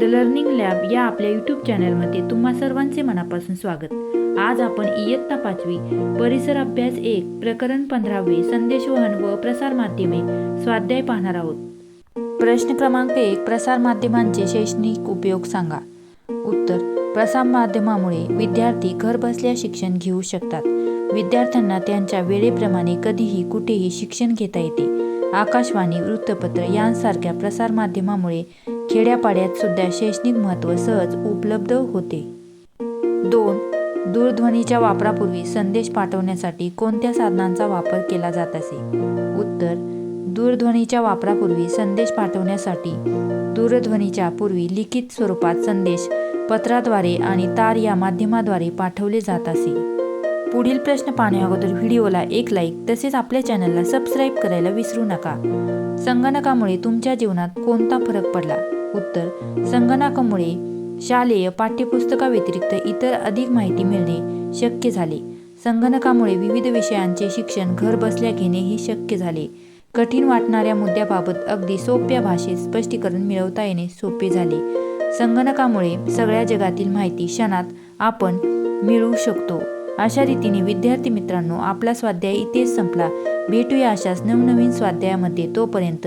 The learning lab या आपल्या YouTube चॅनलमध्ये तुम्हा सर्वांचे मनापासून स्वागत. आज आपण इयत्ता पाचवी परिसर अभ्यास एक प्रकरण पंधरावे संदेशवहन व प्रसार माध्यमे स्वाध्याय पाहणार आहोत. प्रश्न क्रमांक एक प्रसार माध्यमांचे शैक्षणिक उपयोग सांगा. उत्तर प्रसार माध्यमामुळे विद्यार्थी घरबसल्या शिक्षण घेऊ शकतात. विद्यार्थ्यांना त्यांच्या वेळेप्रमाणे कधीही कुठेही शिक्षण घेता येते. आकाशवाणी वृत्तपत्र यांसारख्या प्रसार माध्यमामुळे खेड्यापाड्यात सुद्धा शैक्षणिक महत्त्व सहज उपलब्ध होते. दोन दूरध्वनीच्या वापरापूर्वी संदेश पाठवण्यासाठी कोणत्या साधनांचा वापर केला जात असे? उत्तर दूरध्वनीच्या वापरापूर्वी संदेश पाठवण्यासाठी. दूरध्वनीच्या पूर्वी लिखित स्वरूपात संदेश पत्राद्वारे आणि तार या माध्यमाद्वारे पाठवले जात असे. पुढील प्रश्न पाहण्याअगोदर व्हिडिओला एक लाईक तसेच आपल्या चॅनलला सबस्क्राईब करायला विसरू नका. संगणकामुळे तुमच्या जीवनात कोणता फरक पडला? उत्तर संगणकामुळे शालेय पाठ्यपुस्तकाव्यतिरिक्त इतर अधिक माहिती मिळणे शक्य झाले. संगणकामुळे विविध विषयांचे शिक्षण घर बसल्या घेणेही शक्य झाले. कठीण वाटणाऱ्या मुद्द्याबाबत अगदी सोप्या भाषेत स्पष्टीकरण मिळवता येणे सोपे झाले. संगणकामुळे सगळ्या जगातील माहिती क्षणात आपण मिळवू शकतो. अशा रीतीने विद्यार्थी मित्रांनो आपला स्वाध्याय इथेच संपला. भेटूया अशाच नवनवीन स्वाध्यायामध्ये. तोपर्यंत